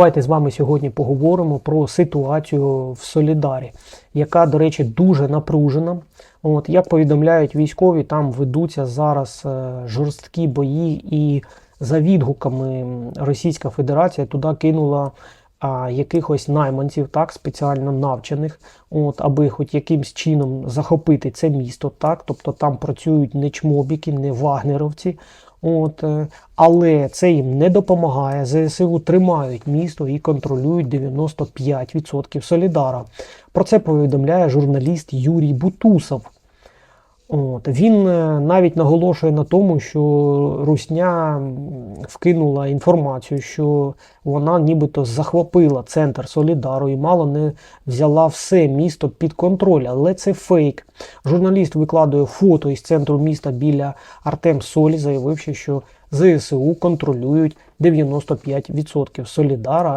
Давайте з вами сьогодні поговоримо про ситуацію в Солідарі, яка, до речі, дуже напружена. От, як повідомляють військові, там ведуться зараз е, жорсткі бої, і за відгуками Російська Федерація туди кинула а, якихось найманців, так, спеціально навчених, от, аби хоч якимсь чином захопити це місто. Так, тобто там працюють не чмобіки, не вагнеровці. От, е, але це їм не допомагає. ЗСУ тримають місто і контролюють 95% Солідара. Про це повідомляє журналіст Юрій Бутусов. От, він е, навіть наголошує на тому, що Русня вкинула інформацію, що вона нібито захопила центр Солідару і мало не взяла все місто під контроль, але це фейк. Журналіст викладує фото із центру міста біля Артем Солі, заявивши, що ЗСУ контролюють 95% Солідара.